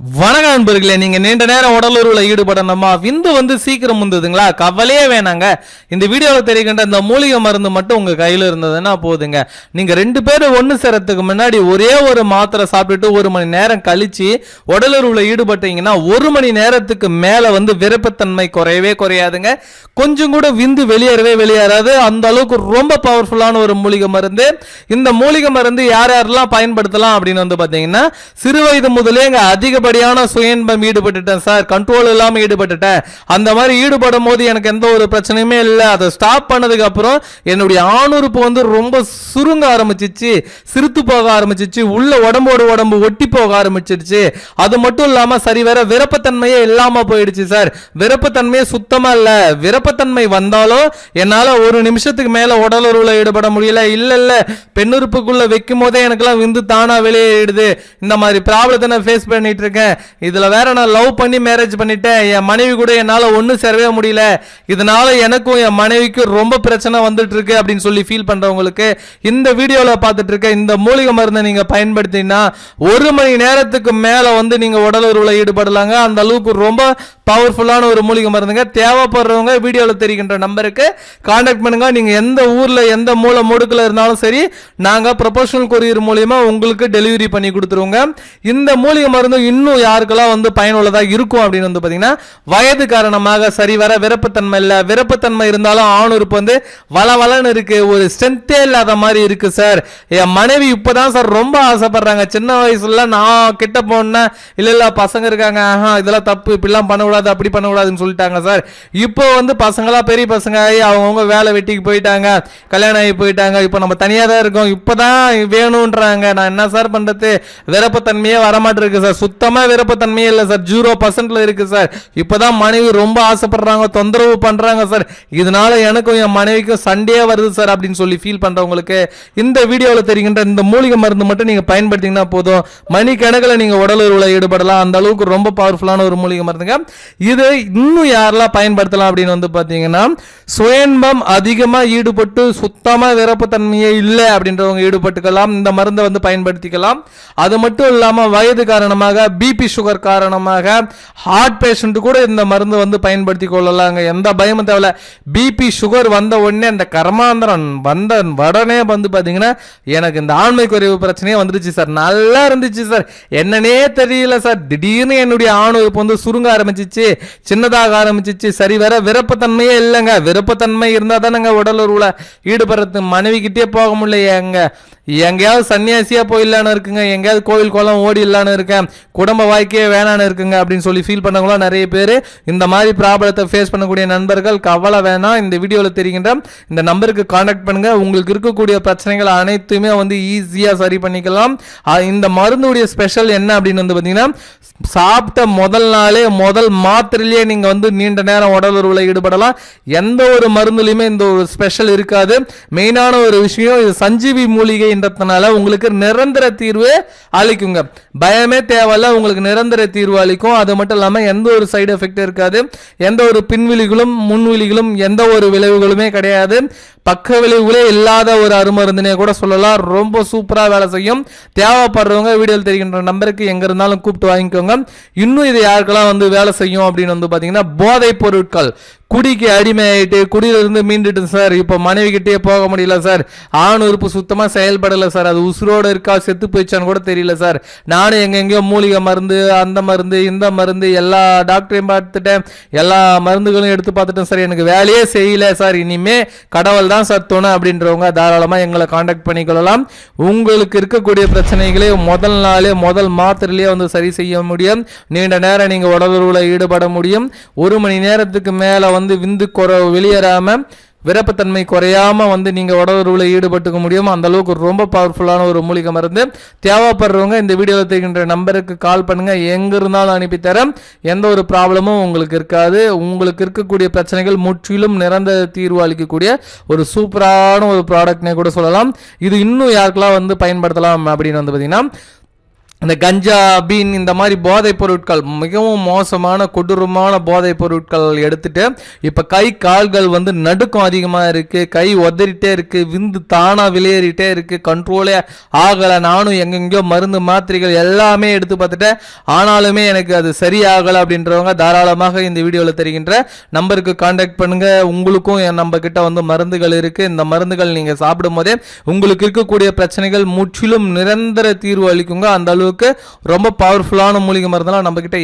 வணக்கம் நண்பர்களே நீங்க நீண்ட நேரம் உடலுறவுல ஈடுபடணுமா? விந்து வந்து சீக்கிரம் வந்ததுங்களா கவலையே வேணாங்க. இந்த வீடியோவில் தெரிகின்ற இந்த மூலிகை மருந்து மட்டும் உங்க கையில இருந்ததுன்னா போதுங்க. நீங்க ரெண்டு பேரும் ஒன்று சேரத்துக்கு முன்னாடி ஒரே ஒரு மாத்திரை சாப்பிட்டுட்டு ஒரு மணி நேரம் கழிச்சு உடலுறவுல ஈடுபட்டீங்கன்னா ஒரு மணி நேரத்துக்கு மேல வந்து விருப்பத்தன்மை குறையவே குறையாதுங்க. கொஞ்சம் கூட விந்து வெளியேறவே வெளியேறாது. அந்த அளவுக்கு ரொம்ப பவர்ஃபுல்லான ஒரு மூலிகை மருந்து. இந்த மூலிகை மருந்து யார் யாரெல்லாம் பயன்படுத்தலாம் அப்படின்னு வந்து பார்த்தீங்கன்னா சிறு வயது முதலே இங்க அதிகப்படியான சுயன்பம் ஈடுபட்டுட்டேன் சார். கண்ட்ரோல் இல்லாமல் ஈடுபட்டுட்டேன். அந்த மாதிரி ஈடுபடும் போது எனக்கு எந்த ஒரு பிரச்சனையுமே இல்லை. அதை ஸ்டாப் பண்ணதுக்கு அப்புறம் என்னுடைய ஆணுறுப்பு வந்து ரொம்ப சுருங்க ஆரம்பிச்சிச்சு சிரித்து போக ஆரம்பிச்சிச்சு உள்ள உடம்போட உடம்பு ஒட்டி போக ஆரம்பிச்சிருச்சு. அது மட்டும் இல்லாமல் சரி வேற விருப்பத்தன்மையே இல்லாமல் போயிடுச்சு சார். விருப்பத்தன்மையே சுத்தமாக இல்லை. விருப்பத்தன்மை வந்தாலும் என்னால் ஒரு நிமிஷத்துக்கு மேலே உடலுறவில் ஈடுபட முடியல. இல்லை இல்லை. பெண்ணுறுப்புக்குள்ளே வைக்கும் போதே எனக்கெல்லாம் விந்து தானாக வெளியேறிடுது. இந்த மாதிரி ப்ராப்ளத்தை நான் ஃபேஸ் பண்ணிட்டு இருக்கேன். இதில் வேற நான் லவ் பண்ணி மேரேஜ் பண்ணிட்டேன். என் மனைவி கூட என்னால் ஒன்றும் சேரவே முடியல. இதனால எனக்கும் என் மனைவிக்கும் ரொம்ப பிரச்சனை வந்துட்டு இருக்கு அப்படின்னு சொல்லி ஃபீல் பண்ணுறவங்களுக்கு இந்த வீடியோவில் பார்த்துட்டு இருக்க இந்த மூலிகை மருந்தை நீங்கள் பயன்படுத்தினா ஒரு மணி நேரத்துக்கு மேலே வந்து நீங்கள் உடல் ஈடுபடலாங்க. அந்த அளவுக்கு ரொம்ப பவர்ஃபுல்லான ஒரு மூலிகை மருந்துங்க. தேவைப்படுறவங்க வீடியோவில் தெரிகின்ற நம்பருக்கு காண்டாக்ட் பண்ணுங்க. நீங்கள் எந்த ஊரில் எந்த மூலை முடுக்கில் இருந்தாலும் சரி நாங்கள் ப்ரொபோஷனல் கொரியர் மூலியமா உங்களுக்கு டெலிவரி பண்ணி கொடுத்துருவோங்க. இந்த மூலிகை மருந்து இன்னும் யாருக்கெல்லாம் வந்து பயனுள்ளதாக இருக்கும் அப்படின்னு வந்து பார்த்தீங்கன்னா வயது காரணமாக சரி வர விருப்பத்தன்மை இல்லை. விருப்பத்தன்மை இருந்தாலும் ஆணுறுப்பு வந்து வளவலன்னு இருக்கு. ஒரு ஸ்ட்ரென்த்தே இல்லாத மாதிரி இருக்கு சார் என் மனைவி இப்பதான் சார் ரொம்ப ஆசைப்படுறாங்க. சின்ன வயசுல நான் கிட்ட போனேன். இல்லை இல்லை பசங்க இருக்காங்க. ஆஹா இதெல்லாம் தப்பு இப்படிலாம் பண்ணக்கூடாது. அப்படி பண்ணக்கூடாதுன்னு சொல்லிட்டாங்க சார். இப்போ வந்து பசங்களாக பெரிய பசங்க ஆகி அவங்கவுங்க வேலை வெட்டிக்கு போயிட்டாங்க கல்யாணம் ஆகி போயிட்டாங்க. இப்போ நம்ம தனியாக தான் இருக்கோம். இப்போ தான் வேணுன்றாங்க. நான் என்ன சார் பண்ணுறது விருப்பத்தன்மையே வரமாட்டிருக்கு சார். சுத்தமாக விருப்பத்தன்மையே இல்லை சார். ஜீரோ பர்சன்ட்டில் இருக்குது சார். இப்போ தான் மனைவி ரொம்ப ஆசைப்படுறாங்க தொந்தரவு பண்ணுறாங்க சார். இதனால எனக்கும் என் மனைவிக்கும் சண்டையே வருது சார் அப்படின்னு சொல்லி ஃபீல் பண்ணுறவங்களுக்கு இந்த வீடியோவில் தெரிகின்ற இந்த மூலிகை மருந்து மட்டும் நீங்கள் பயன்படுத்திங்கன்னா போதும். மணிக்கணக்கில் நீங்கள் உடல் ஈடுபடலாம். அந்த அளவுக்கு ரொம்ப பவர்ஃபுல்லான ஒரு மூலிகை மருந்துங்க. இது இன்னும் யாரெல்லாம் பயன்படுத்தலாம் அப்படின்னு வந்து பார்த்தீங்கன்னா சுயன்பம் அதிகமாக ஈடுபட்டு சுத்தமாக விரப்புத்தன்மையே இல்லை அப்படின்றவங்க ஈடுபட்டுக்கலாம். இந்த மருந்தை வந்து பயன்படுத்திக்கலாம். அது மட்டும் இல்லாமல் வயது காரணமாக பிபி சுகர் காரணமாக ஹார்ட் பேஷண்ட்டு கூட இந்த மருந்து வந்து பயன்படுத்தி கொள்ளலாங்க. எந்த பயமும் தேவையில்ல. பிபி சுகர் வந்த உடனே அந்த கர்மாந்திரம் வந்த உடனே வந்து பார்த்தீங்கன்னா எனக்கு இந்த ஆண்மை குறைவு பிரச்சனையே வந்துருச்சு சார். நல்லா இருந்துச்சு சார். என்னன்னே தெரியல சார். திடீர்னு என்னுடைய ஆணுறுப்பு வந்து சுருங்க ஆரம்பிச்சு ஆரம்பிச்சிச்சு சின்னதாக ஆரம்பிச்சிச்சு. சரி வர விருப்பத்தன்மையே இல்லைங்க. விருப்பத்தன்மை இருந்தால் தானேங்க உடலுறவில். ஈடுபடுறது மனைவிக்கிட்டே போக முடியலையேங்க. எங்கேயாவது சன்னியாசியாக போயிடலான்னு இருக்குங்க. எங்கேயாவது கோவில் குளம் ஓடிடலான்னு இருக்கேன். குடும்ப வாழ்க்கையே வேணான்னு இருக்குங்க அப்படின்னு சொல்லி ஃபீல் பண்ணவங்களாம் நிறைய பேர். இந்த மாதிரி ப்ராப்ளத்தை ஃபேஸ் பண்ணக்கூடிய நண்பர்கள் கவலை வேணாம். இந்த வீடியோவில் தெரிகின்ற இந்த நம்பருக்கு காண்டாக்ட் பண்ணுங்கள் உங்களுக்கு இருக்கக்கூடிய பிரச்சனைகள் அனைத்துமே வந்து ஈஸியாக சரி பண்ணிக்கலாம். இந்த மருந்துடைய ஸ்பெஷல் என்ன அப்படின்னு வந்து பார்த்தீங்கன்னா சாப்பிட்ட முதல் நாளே முதல் மாத்திரையிலேயே நீங்கள் வந்து நீண்ட நேரம் உடல் உறவுல ஈடுபடலாம். எந்த ஒரு மருந்துலையுமே இந்த ஒரு ஸ்பெஷல் இருக்காது. மெயினான ஒரு விஷயம் இது சஞ்சீவி அப்படின்றதுனால உங்களுக்கு நிரந்தர தீர்வு அளிக்குங்க. பயமே தேவையில்ல உங்களுக்கு நிரந்தர தீர்வு அளிக்கும். அது மட்டும் இல்லாமல் எந்த ஒரு சைடு எஃபெக்ட் இருக்காது. எந்த ஒரு பின்விழிகளும் முன்விழிகளும் எந்த ஒரு விளைவுகளுமே கிடையாது. பக்க விளைவுகளே இல்லாத ஒரு அருமருந்தினே கூட சொல்லலாம். ரொம்ப சூப்பராக வேலை செய்யும். தேவைப்படுறவங்க வீடியோவில் தெரிகின்ற நம்பருக்கு எங்கே இருந்தாலும் கூப்பிட்டு வாங்கிக்கோங்க. இன்னும் இது யாருக்கெல்லாம் வந்து வேலை செய்யும் அப்படின்னு வந்து பார்த்தீங்கன்னா போதைப் பொருட்கள். குடிக்கு அடிமையாயிட்டு குடியிலிருந்து மீண்டுட்டு சார் இப்போ மனைவி கிட்டே போக முடியல சார். ஆண் உறுப்பு சுத்தமாக செயல்படலை சார். அது உசுரோடு இருக்கா செத்து போயிச்சான்னு கூட தெரியல சார். நானும் எங்கெங்கேயோ மூலிகை மருந்து அந்த மருந்து இந்த மருந்து எல்லா டாக்டரையும் பார்த்துட்டேன். எல்லா மருந்துகளும் எடுத்து பார்த்துட்டேன் சார். எனக்கு வேலையே செய்யல சார். இனிமே கடவுள் தான் சார் துணை அப்படின்றவங்க தாராளமாக எங்களை காண்டாக்ட் பண்ணிக்கொள்ளலாம். உங்களுக்கு இருக்கக்கூடிய பிரச்சனைகளே முதல் நாளே முதல் மாத்திரையிலேயே வந்து சரி செய்ய முடியும். நீண்ட நேரம் நீங்கள் உடலுறவில் ஈடுபட முடியும். ஒரு மணி நேரத்துக்கு மேலே வந்து வந்து விந்து குறை வெளியேறாமல் விரப்பத்தன்மை குறையாம வந்து நீங்கள் உடலுறவுல ஈடுபட்டுக்க முடியுமோ அந்தளவுக்கு ரொம்ப பவர்ஃபுல்லான ஒரு மூலிகை மருந்து. தேவைப்படுறவங்க இந்த வீடியோவில் தெரிகின்ற நம்பருக்கு கால் பண்ணுங்கள் எங்கே இருந்தாலும் அனுப்பி தரேன். எந்த ஒரு ப்ராப்ளமும் உங்களுக்கு இருக்காது. உங்களுக்கு இருக்கக்கூடிய பிரச்சனைகள் முற்றிலும் நிரந்த தீர்வு அளிக்கக்கூடிய ஒரு சூப்பரான ஒரு ப்ராடக்ட்னே கூட சொல்லலாம். இது இன்னும் யாருக்கெல்லாம் வந்து பயன்படுத்தலாம் அப்படின்னு வந்து பார்த்தீங்கன்னா இந்த கஞ்சா பீன் இந்த மாதிரி போதைப் பொருட்கள் மிகவும் மோசமான கொடூரமான போதைப் பொருட்கள் எடுத்துட்டு இப்போ கை கால்கள் வந்து நடுக்கம் அதிகமாக இருக்குது கை உதறிட்டே இருக்குது விந்து தானாக வெளியேறிட்டே இருக்குது கண்ட்ரோலே ஆகலை. நானும் எங்கெங்கேயோ மருந்து மாத்திரைகள் எல்லாமே எடுத்து பார்த்துட்டேன் ஆனாலுமே எனக்கு அது சரியாகலை அப்படின்றவங்க தாராளமாக இந்த வீடியோவில் தெரிகின்ற நம்பருக்கு காண்டாக்ட் பண்ணுங்கள் உங்களுக்கும் என் நம்ம கிட்ட வந்து மருந்துகள் இருக்குது இந்த மருந்துகள் நீங்கள் சாப்பிடும் போதே உங்களுக்கு இருக்கக்கூடிய பிரச்சனைகள் முற்றிலும் நிரந்தர தீர்வு அளிக்குங்க. அந்த அளவு அளவுக்கு ரொம்ப பவர்ஃபுல்லான மூலிகை மருந்தெல்லாம் நம்ம கிட்ட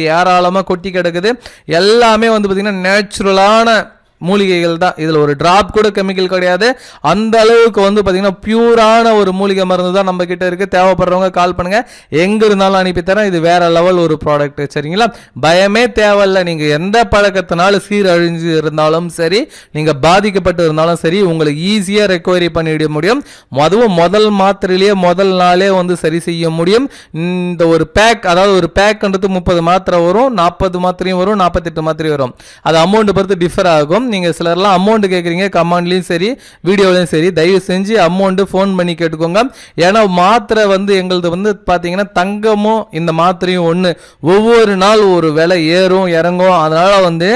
கொட்டி கிடக்குது. எல்லாமே வந்து பாத்தீங்கன்னா நேச்சுரலான மூலிகைகள் தான் இதில் ஒரு ட்ராப் கூட கெமிக்கல் கிடையாது. அந்த அளவுக்கு வந்து பார்த்தீங்கன்னா பியூரான ஒரு மூலிகை மருந்து தான் நம்ம கிட்ட இருக்குது தேவைப்படுறவங்க கால் பண்ணுங்கள் எங்கே இருந்தாலும் அனுப்பித்தரேன் இது வேற லெவல் ஒரு ப்ராடக்ட் சரிங்களா? பயமே தேவையில்லை. நீங்கள் எந்த பழக்கத்தினாலும் சீரழிஞ்சு இருந்தாலும் சரி நீங்கள் பாதிக்கப்பட்டு இருந்தாலும் சரி உங்களுக்கு ஈஸியாக ரெக்கவரி பண்ணிவிட முடியும். அதுவும் முதல் மாத்திரையிலேயே முதல் நாளே வந்து சரி செய்ய முடியும். இந்த ஒரு பேக் அதாவது ஒரு பேக்ன்றது முப்பது மாத்திரை வரும் நாற்பது மாத்திரையும் வரும் நாற்பத்தெட்டு மாத்திரையும் வரும். அது அமௌண்ட் பொறுத்து டிஃபர் ஆகும். நீங்கள் சிலர்லாம் அமௌண்ட் கேட்குறீங்க கமெண்ட்லேயும் சரி வீடியோலையும் சரி தயவு செஞ்சு அமௌண்ட்டு ஃபோன் பண்ணி கேட்டுக்கோங்க. ஏன்னா மாத்திரை வந்து எங்களது வந்து பார்த்தீங்கன்னா தங்கமும் இந்த மாத்திரையும் ஒன்று ஒவ்வொரு நாள் ஒரு விலை ஏறும் இறங்கும். அதனால் வந்து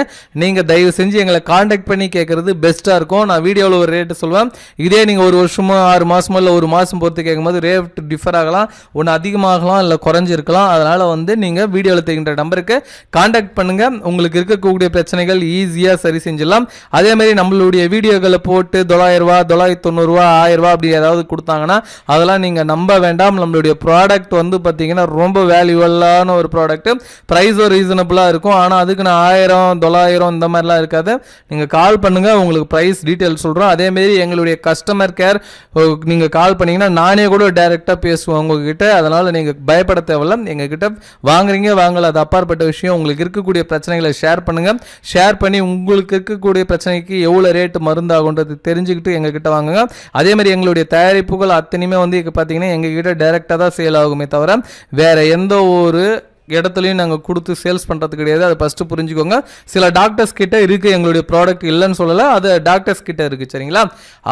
நீங்கள் தயவு செஞ்சு எங்களை காண்டாக்ட் பண்ணி கேட்குறது பெஸ்ட்டாக இருக்கும். நான் வீடியோவில் ஒரு ரேட்டு சொல்லுவேன் இதே நீங்கள் ஒரு வருஷமோ ஆறு மாதமோ இல்லை ஒரு மாதம் பொறுத்து கேட்கும்போது ரேட் டிஃபர் ஆகலாம் ஒன்று அதிகமாகலாம் இல்லை குறைஞ்சிருக்கலாம். அதனால் வந்து நீங்கள் வீடியோவில் தெரிகின்ற நம்பருக்கு காண்டாக்ட் பண்ணுங்கள் உங்களுக்கு இருக்கக்கூடிய பிரச்சனைகள் ஈஸியாக சரி செஞ்சிடலாம். அதே மாதிரி நம்மளுடைய வீடியோக்களை போட்டு தொள்ளாயிரம் ரூபா தொள்ளாயிரத்தி தொண்ணூறுரூவா ஆயிரம் அப்படி ஏதாவது கொடுத்தாங்கன்னா அதெல்லாம் நீங்கள் நம்ப வேண்டாம். நம்மளுடைய ப்ராடக்ட் வந்து பார்த்தீங்கன்னா ரொம்ப வேல்யூவல்லான ஒரு ப்ராடக்ட்டு ப்ரைஸும் ரீசனபுளாக இருக்கும். ஆனால் அதுக்கு நான் ஆயிரம் தொள்ளாயிரம் இந்த மாதிரிலாம் இருக்காது. நீங்கள் கால் பண்ணுங்கள் உங்களுக்கு ப்ரைஸ் டீட்டெயில் சொல்கிறோம் அதேமாரி எங்களுடைய கஸ்டமர் கேர் நீங்கள் கால் பண்ணீங்கன்னா நானே கூட டைரெக்டாக பேசுவேன் உங்ககிட்ட. அதனால் நீங்கள் பயப்பட தேவையில்ல. எங்ககிட்ட வாங்குறீங்க வாங்கல. அது அப்பாற்பட்ட விஷயம். உங்களுக்கு இருக்கக்கூடிய பிரச்சனைகளை ஷேர் பண்ணுங்கள் ஷேர் பண்ணி உங்களுக்கு இருக்கக்கூடிய பிரச்சனைக்கு எவ்வளோ ரேட்டு மருந்தாகுன்றது தெரிஞ்சுக்கிட்டு எங்ககிட்ட வாங்குங்க. அதே மாதிரி எங்களுடைய தயாரிப்புகள் அத்தனையுமே வந்து இப்போ பார்த்தீங்கன்னா எங்ககிட்ட டைரெக்டாக தான் சேல் ஆகுமே தவிர வேற எந்த ஒரு இடத்துலையும் நாங்கள் கொடுத்து சேல்ஸ் பண்ணுறது கிடையாது. அதை ஃபஸ்ட்டு புரிஞ்சுக்கோங்க. சில டாக்டர்ஸ் கிட்ட இருக்குது எங்களுடைய ப்ராடக்ட் இல்லைன்னு சொல்லலை. அது டாக்டர்ஸ் கிட்ட இருக்குது சரிங்களா?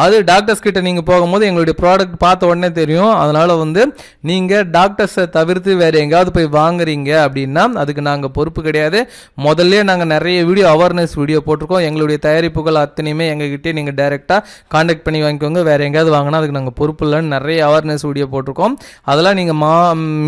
அது டாக்டர்ஸ் கிட்ட நீங்கள் போகும்போது எங்களுடைய ப்ராடக்ட் பார்த்த உடனே தெரியும். அதனால் வந்து நீங்கள் டாக்டர்ஸை தவிர்த்து வேறு எங்கேயாவது போய் வாங்குறீங்க அப்படின்னா அதுக்கு நாங்கள் பொறுப்பு கிடையாது. முதல்ல நாங்கள் நிறைய வீடியோ அவேர்னஸ் வீடியோ போட்டிருக்கோம். எங்களுடைய தயாரிப்புகள் அத்தனையுமே எங்ககிட்டே நீங்கள் டைரெக்டாக காண்டாக்ட் பண்ணி வாங்கிக்கோங்க. வேறு எங்கேயாவது வாங்கினா அதுக்கு நாங்கள் பொறுப்பு இல்லைன்னு நிறைய அவேர்னஸ் வீடியோ போட்டிருக்கோம். அதெல்லாம் நீங்கள் மா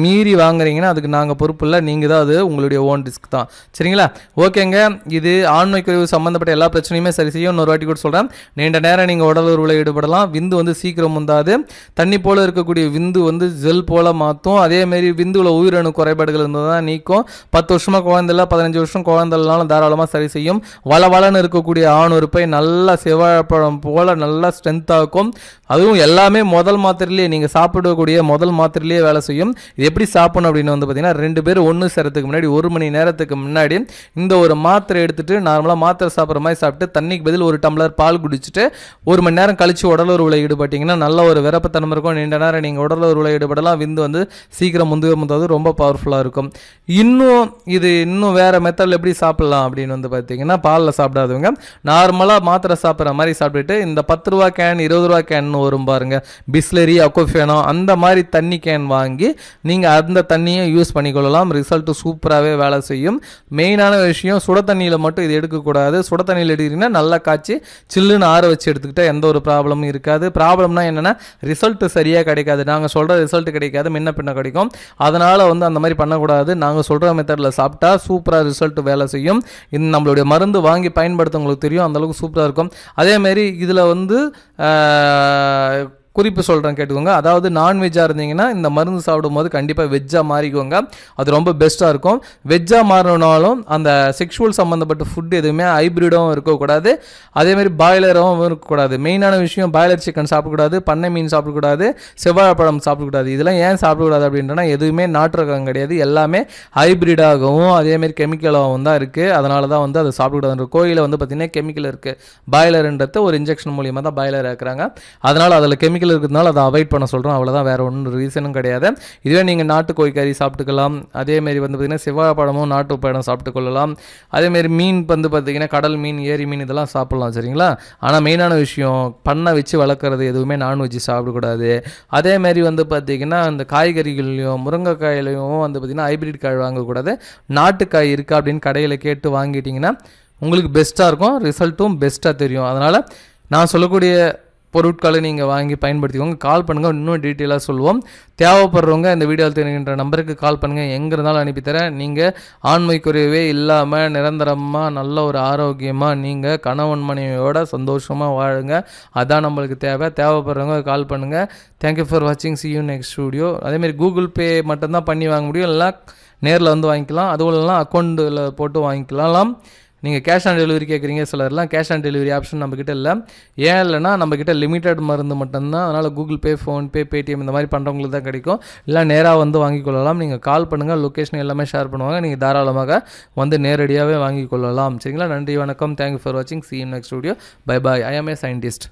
மீறி வாங்குறீங்கன்னா அதுக்கு நாங்கள் பொறுப்பு இல்லை. நீங்கள் தான் அது உங்களுடைய ஓன் ரிஸ்க் தான். சரிங்களா? ஓகேங்க. இது ஆண்மை குறைவு சம்மந்தப்பட்ட எல்லா பிரச்சனையுமே சரி செய்யும். இன்னொரு வாட்டி கூட சொல்கிறேன் நீண்ட நேரம் நீங்கள் உடல் உருவில் ஈடுபடலாம். விந்து வந்து சீக்கிரம் உந்தாது தண்ணி போல் இருக்கக்கூடிய விந்து வந்து ஜெல் போல் மாற்றும் அதேமாரி விந்துவில் உயிரணு குறைபாடுகள் இருந்தால் தான் நீக்கும். பத்து வருஷமாக குழந்தைல பதினஞ்சு வருஷம் குழந்தைனாலும் தாராளமாக சரி செய்யும். வள வளன்னு இருக்கக்கூடிய ஆண் உறுப்பை நல்லா செவ்வாழப்பழம் போல் நல்லா ஸ்ட்ரென்த்தாக்கும் அதுவும் எல்லாமே முதல் மாத்திரையிலேயே நீங்கள் சாப்பிடக்கூடிய முதல் மாத்திரையிலேயே வேலை செய்யும். இது எப்படி சாப்பிடணும் அப்படின்னு வந்து பார்த்தீங்கன்னா ரெண்டு பேர் ஒன்று சேரத்துக்கு முன்னாடி ஒரு மணி நேரத்துக்கு முன்னாடி இந்த ஒரு மாத்திரை எடுத்துகிட்டு நார்மலாக மாத்திரை சாப்பிட்ற மாதிரி சாப்பிட்டு தண்ணிக்கு பதில் ஒரு டம்ளர் பால் குடிச்சிட்டு ஒரு மணி நேரம் கழிச்சு உடல் உருவில் நல்ல ஒரு விரப்பத்தனம் இருக்கும். நீண்ட நேரம் நீங்கள் உடல் உருவில் ஈடுபடலாம். விந்து வந்து சீக்கிரம் முந்து முந்தாவது ரொம்ப பவர்ஃபுல்லாக இருக்கும். இன்னும் இது இன்னும் வேறு மெத்தடில் எப்படி சாப்பிடலாம் அப்படின்னு வந்து பார்த்தீங்கன்னா பாலில் சாப்பிடாதவங்க நார்மலாக மாத்திரை சாப்பிட்ற மாதிரி சாப்பிட்டுட்டு இந்த பத்து ரூபா கேன் இருபது ரூபா கேன் வரும் பாருங்க. பிஸ்லரி அக்கோஃபேனோ அந்த மாதிரி தண்ணி கேன் வாங்கி நீங்கள் அந்த தண்ணியை யூஸ் பண்ணிக்கொள்ளலாம். ரிசல்ட்டு சூப்பராகவே வேலை செய்யும். மெயினான விஷயம் சுட தண்ணியில் மட்டும் இது எடுக்கக்கூடாது. சுட தண்ணியில் எடுக்கிறீங்கன்னா நல்லா காய்ச்சி சில்லுன்னு ஆற வச்சு எடுத்துக்கிட்டால் எந்த ஒரு ப்ராப்ளமும் இருக்காது. ப்ராப்ளம்னா என்னென்னா ரிசல்ட்டு சரியாக கிடைக்காது. நாங்கள் சொல்கிற ரிசல்ட் கிடைக்காது. முன்ன பின்ன கிடைக்கும். அதனால் வந்து அந்த மாதிரி பண்ணக்கூடாது. நாங்கள் சொல்கிற மெத்தடில் சாப்பிட்டா சூப்பராக ரிசல்ட் வேலை செய்யும். இந்த நம்மளுடைய மருந்து வாங்கி பயன்படுத்த உங்களுக்கு தெரியும் அந்தளவுக்கு சூப்பராக இருக்கும். அதேமாரி இதில் வந்து குறிப்பு சொல்கிறேன் கேட்டுக்கோங்க. அதாவது நான்வெஜ்ஜாக இருந்தீங்கன்னா இந்த மருந்து சாப்பிடும்போது கண்டிப்பாக வெஜ்ஜாக மாறிக்கோங்க. அது ரொம்ப பெஸ்ட்டாக இருக்கும். வெஜ்ஜாக மாறினாலும் அந்த செக்ஷுவல் சம்மந்தப்பட்ட ஃபுட் எதுவுமே ஹைப்ரிடும் இருக்கக்கூடாது. அதேமாதிரி பாய்லரும் இருக்கக்கூடாது. மெயினான விஷயம் பாய்லர் சிக்கன் சாப்பிடக்கூடாது பண்ணை மீன் சாப்பிடக்கூடாது செவ்வாழைப்பழம் சாப்பிடக்கூடாது. இதெல்லாம் ஏன் சாப்பிடக்கூடாது அப்படின்றனா எதுவுமே நாட்டு ரகம் கிடையாது. எல்லாமே ஹைப்ரிடாகவும் அதேமாரி கெமிக்கலாகவும் தான் இருக்குது அதனால தான் வந்து அதை சாப்பிடக்கூடாது கோயிலில் வந்து பார்த்திங்கன்னா கெமிக்கல் இருக்குது பாய்லருன்றது ஒரு இன்ஜெக்ஷன் மூலியமாக தான் பாய்லர் ஆக்குறாங்க அதனால் அதில் கெமிக்கல் கெமிக்கல் இருக்கிறதுனால அதை அவாய்ட் பண்ண சொல்கிறோம் அவ்வளோதான் வேறு ஒன்றும் ரீசனும் கிடையாது. இதுவே நீங்கள் நாட்டு கோழிக்கறி சாப்பிட்டுக்கலாம். அதேமாரி வந்து பார்த்திங்கன்னா செவ்வாழைப்பழமும் நாட்டு பழம் சாப்பிட்டு கொள்ளலாம். அதேமாரி மீன் வந்து பார்த்திங்கன்னா கடல் மீன் ஏரி மீன் இதெல்லாம் சாப்பிட்லாம் சரிங்களா? ஆனால் மெயினான விஷயம் பண்ணை வச்சு வளர்க்குறது எதுவுமே நான்வெஜ் சாப்பிடக்கூடாது அதேமாரி வந்து பார்த்திங்கன்னா இந்த காய்கறிகள்லையும் முருங்கைக்காயிலையும் வந்து பார்த்திங்கன்னா ஹைப்ரிட் காய் வாங்கக்கூடாது நாட்டுக்காய் இருக்கா அப்படின்னு கடையில் கேட்டு வாங்கிட்டிங்கன்னா உங்களுக்கு பெஸ்ட்டாக இருக்கும். ரிசல்ட்டும் பெஸ்ட்டாக தெரியும். அதனால் நான் சொல்லக்கூடிய பொருட்களை நீங்கள் வாங்கி பயன்படுத்திக்கோங்க. கால் பண்ணுங்கள் இன்னும் டீட்டெயிலாக சொல்லுவோம். தேவைப்படுறவங்க இந்த வீடியோவில் தெரிகின்ற நம்பருக்கு கால் பண்ணுங்கள் எங்கே இருந்தாலும் அனுப்பித்தரேன் நீங்கள் ஆண்மை குறைவே இல்லாமல் நிரந்தரமாக நல்ல ஒரு ஆரோக்கியமாக நீங்கள் கணவன் மனைவியோட சந்தோஷமாக வாழுங்க. அதான் நம்மளுக்கு தேவை. தேவைப்படுறவங்க கால் பண்ணுங்கள் தேங்க்யூ ஃபார் வாட்சிங் சி யூ நெக்ஸ்ட் ஸ்டூடியோ அதேமாதிரி கூகுள் பே மட்டும்தான் பண்ணி வாங்க முடியும். இல்லை நேரில் வந்து வாங்கிக்கலாம். அதுவும் இல்லைனா அக்கௌண்ட்டில் போட்டு வாங்கிக்கலாம். நீங்கள் கேஷ் ஆன் டெலிவரி கேட்குறீங்க சிலர்லாம் கேஷ் ஆன் டெலிவரி ஆப்ஷன் நம்மக்கிட்ட இல்லை. ஏன் இல்லைனா நம்மக்கிட்ட லிமிட்டட் மருந்து மட்டும்தான். அதனால் கூகுள் பே ஃபோன்பே பேடிஎம் இந்த மாதிரி பண்ணுறவங்களுக்கு தான் கிடைக்கும். இல்லை நேராக வந்து வாங்கி கொள்ளலாம் நீங்கள் கால் பண்ணுங்கள் லொக்கேஷன் எல்லாமே ஷேர் பண்ணுவாங்க. நீங்கள் தாராளமாக வந்து நேரடியாகவே வாங்கி கொள்ளலாம் சரிங்களா? நன்றி வணக்கம். தேங்க்யூ ஃபார் வாட்சிங் C next studio bye bye I am a scientist